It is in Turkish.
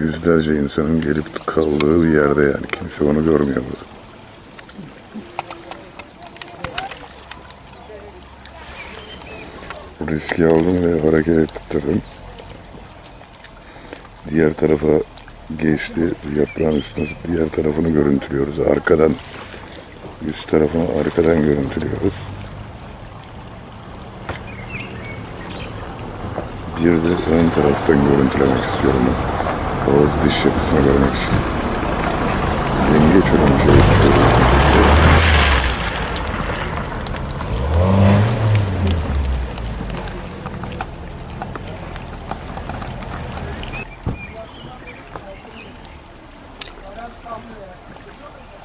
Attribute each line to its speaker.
Speaker 1: yüzlerce insanın gelip kaldığı bir yerde yani. Kimse onu görmüyor burada. Riski aldım ve hareket ettirdim. Diğer tarafa geçti. Yaprağın üstüne diğer tarafını görüntülüyoruz. Arkadan üst tarafını arkadan görüntülüyoruz. Bir de ön taraftan görüntülemek istiyorum. Ağız diş yapısını görmek için. Yengeç örümceği Thank you.